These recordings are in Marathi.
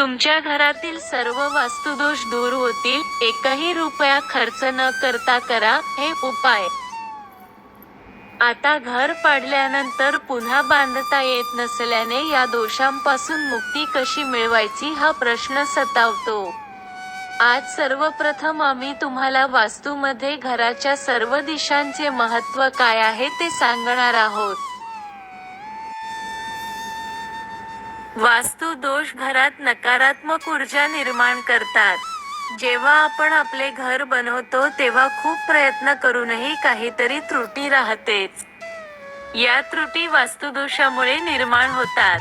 तुमच्या घरातील सर्व वास्तुदोष दूर होतील. एकही रुपया खर्च न करता करा हे उपाय. आता घर पाडल्यानंतर पुन्हा बांधता येत नसल्याने या दोषांपासून मुक्ती कशी मिळवायची हा प्रश्न सतावतो. आज सर्वप्रथम आम्ही तुम्हाला वास्तूमध्ये घराच्या सर्व दिशांचे महत्त्व काय आहे ते सांगणार आहोत. वास्तू दोष घरात नकारात्मक ऊर्जा निर्माण करतात. जेव्हा आपण आपले घर बनवतो तेव्हा खूप प्रयत्न करूनही काहीतरी त्रुटी राहतेच. या त्रुटी वास्तुदोषामुळे निर्माण होतात.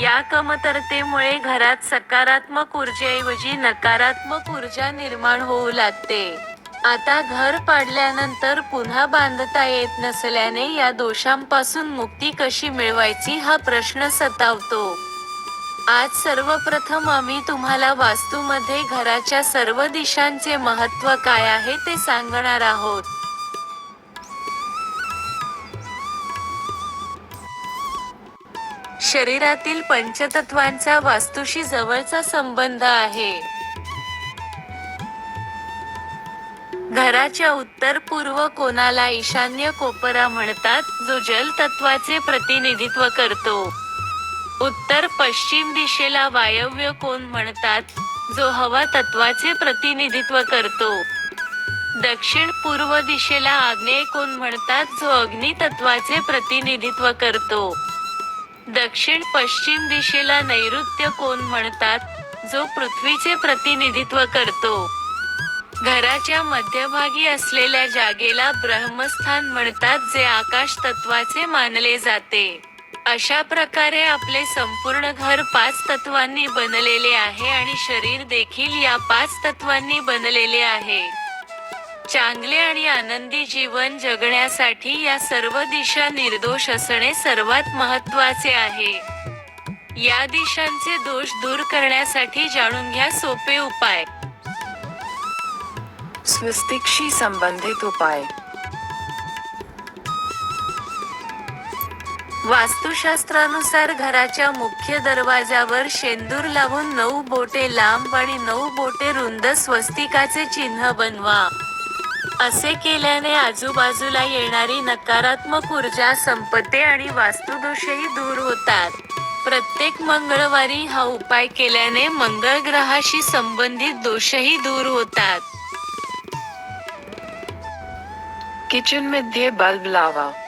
या कमतरतेमुळे घरात सकारात्मक ऊर्जेऐवजी नकारात्मक ऊर्जा निर्माण होऊ लागते. आता घर पाडल्यानंतर पुन्हा बांधता येत नसल्याने या दोषांपासून मुक्ती कशी मिळवायची हा प्रश्न सतावतो. आज सर्वप्रथम आम्ही तुम्हाला वास्तूमध्ये घराच्या सर्व दिशांचे महत्त्व काय आहे ते सांगणार आहोत. शरीरातील पंचतत्वांचा वास्तूशी जवळचा संबंध आहे. घराच्या उत्तर पूर्व कोणाला ईशान्य कोपरा म्हणतात जो जल तत्वाचे प्रतिनिधित्व करतो. उत्तर पश्चिम दिशेला वायव्य कोण म्हणतात? जो हवा तत्वाचे प्रतिनिधित्व करतो. दक्षिण पूर्व दिशेला आग्नेय कोण म्हणतात? जो अग्नि तत्वाचे प्रतिनिधित्व करतो. दक्षिण पश्चिम दिशेला नैऋत्य कोण म्हणतात? जो पृथ्वीचे प्रतिनिधित्व करतो. घराच्या मध्यभागी असलेल्या जागेला ब्रह्मस्थान म्हणतात जे आकाश तत्वाचे मानले जाते. अशा प्रकारे आपले संपूर्ण घर पाच तत्वांनी बनलेले आहे आणि शरीर देखील या पाच तत्वांनी बनलेले आहे. चांगले आणि आनंदी जीवन जगण्यासाठी या सर्व दिशा निर्दोष असणे सर्वात महत्त्वाचे आहे. या दिशांचे दोष दूर करण्यासाठी जाणून घ्या सोपे उपाय. स्वस्तिकशी संबंधित उपाय. वास्तुशास्त्रानुसार घराच्या मुख्य दरवाजावर शेंदूर लावून नऊ बोटे लांब आणि नऊ बोटे रुंद स्वस्तिकाचे चिन्ह बनवा. असे केल्याने आजूबाजूला येणारी नकारात्मक ऊर्जा संपते आणि वास्तुदोषही दूर होतात. प्रत्येक मंगळवारी हा उपाय केल्याने मंगळ ग्रहाशी संबंधित दोषही दूर होतात. किचनमध्ये बल्ब लावा.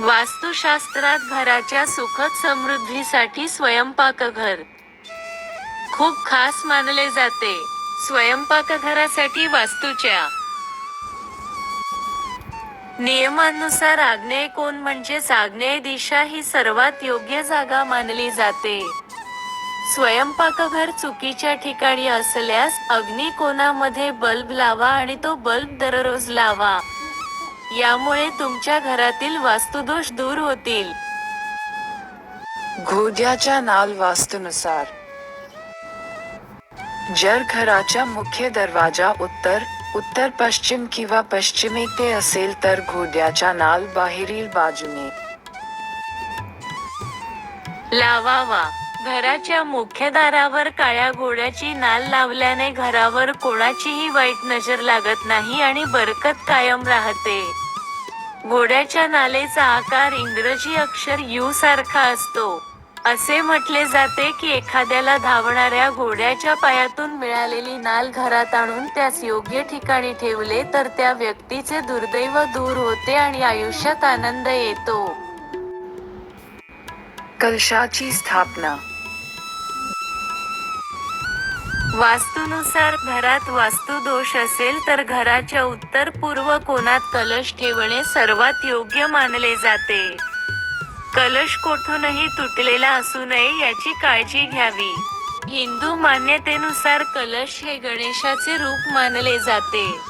वास्तुशास्त्रात घराच्या सुखद समृद्धीसाठी स्वयंपाकघर खूप खास मानले जाते. स्वयंपाकघरासाठी वास्तूच्या. नियमानुसार आग्नेय कोण म्हणजेच आग्नेय दिशा ही सर्वात योग्य जागा मानली जाते. स्वयंपाकघर चुकीच्या ठिकाणी असल्यास अग्निकोनामध्ये बल्ब लावा आणि तो बल्ब दररोज लावा. यामुळे तुमच्या घरातील वास्तुदोष दूर होतील. घोड्याच्या नाल वास्तुनुसार. जर घराचा मुख्य दरवाजा उत्तर उत्तर पश्चिम किंवा पश्चिमेकडे असेल तर घोड्याच्या नाल बाहेरील बाजूने. लावावा. घराच्या मुख्य दारावर काळ्या घोड्याची नाल लावल्याने घरावर कोणाचीही वाईट नजर लागत नाही आणि बरकत कायम राहते. घोड्याच्या नालेचा आकार इंग्रजी अक्षर यू सारखा असतो. असे म्हटले जाते की एखाद्याला धावणाऱ्या घोड्याच्या पायातून मिळालेली नाल घरात आणून त्यास योग्य ठिकाणी ठेवले तर त्या व्यक्तीचे दुर्दैव दूर होते आणि आयुष्यात आनंद येतो. कलशाची स्थापना वास्तुनुसार घरात वास्तुदोष असेल तर घराच्या उत्तर पूर्व कोणात कलश ठेवणे सर्वात योग्य मानले जाते. कलश कोठूनही तुटलेला असू नये याची काळजी घ्यावी. हिंदू मान्यतेनुसार कलश हे गणेशाचे रूप मानले जाते.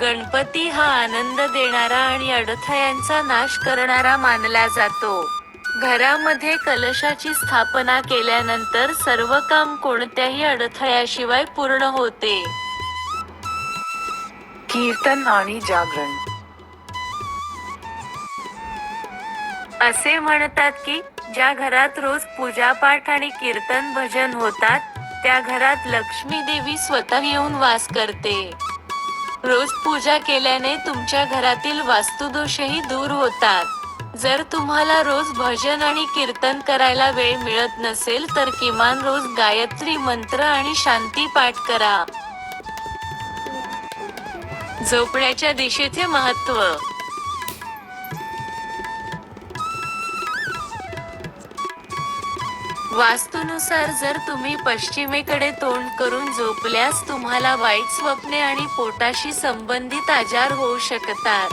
गणपती हा आनंद देणारा आणि अडथळ्यांचा नाश करणारा मानला जातो. घरामध्ये कलशाची स्थापना केल्यानंतर सर्व काम कोणत्याही अडथळ्याशिवाय पूर्ण होते. कीर्तन आणि जागरण. असे म्हणतात की ज्या घरात रोज पूजापाठ आणि कीर्तन भजन होतात त्या घरात लक्ष्मी देवी स्वतः येऊन वास करते. रोज पूजा केल्याने तुमच्या घरातील वास्तुदोषही दूर होतात. जर तुम्हाला रोज भजन आणि कीर्तन करायला वेळ मिळत नसेल तर किमान रोज गायत्री मंत्र आणि शांती पाठ करा. झोपण्याच्या दिशेचे महत्त्व वास्तूनुसार जर तुम्ही पश्चिमेकडे तोंड करून झोपल्यास तुम्हाला वाईट स्वप्ने आणि पोटाशी संबंधित आजार होऊ शकतात.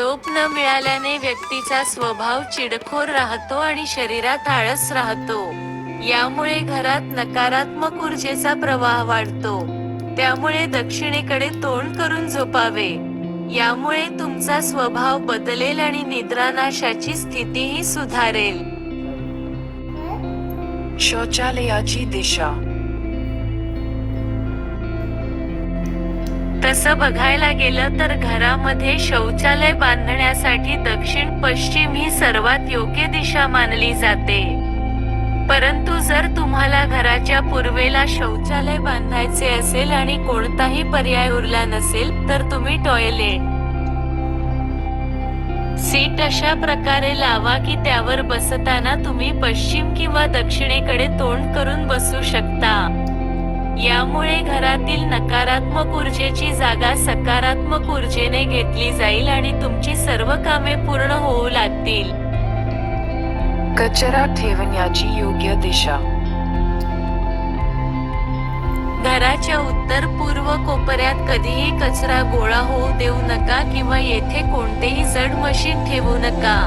झोप न मिळाल्याने व्यक्तीचा स्वभाव चिडखोर राहतो आणि शरीरात आळस राहतो. यामुळे घरात नकारात्मक ऊर्जेचा प्रवाह वाढतो. त्यामुळे दक्षिणेकडे तोंड करून झोपावे. यामुळे तुमचा स्वभाव बदलेल आणि निद्रानाशाची स्थितीही सुधारेल. शौचालयाची दिशा. तसं बघायला गेलं तर घरामध्ये शौचालय बांधण्यासाठी दक्षिण पश्चिम ही सर्वात योग्य दिशा मानली जाते. परंतु जर तुम्हाला घराच्या पूर्वेला शौचालय बांधायचे असेल आणि कोणताही पर्याय उरला नसेल तर तुम्ही टॉयलेट. सीट अशा प्रकारे लावा की त्यावर बसताना तुम्ही पश्चिम किंवा दक्षिणेकडे तोंड करून बसू शकता. यामुळे घरातील नकारात्मक ऊर्जेची जागा सकारात्मक ऊर्जेने घेतली जाईल आणि तुमची सर्व कामे पूर्ण होऊ लागतील. कचरा ठेवण्याची योग्य दिशा. घराच्या उत्तर पूर्व कोपऱ्यात कधीही कचरा गोळा होऊ देऊ नका किंवा येथे कोणतेही जड मशीन ठेवू नका.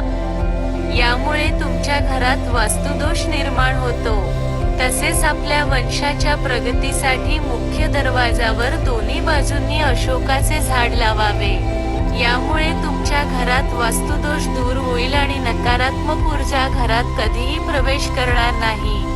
यामुळे तुमच्या घरात वास्तुदोष निर्माण होतो. तसेच आपल्या वंशाच्या प्रगतीसाठी मुख्य दरवाजावर दोन्ही बाजूंनी अशोकाचे झाड लावावे. यामुळे तुमच्या घरात वास्तुदोष दूर होईल आणि नकारात्मक ऊर्जा घरात कधीही प्रवेश करणार नाही.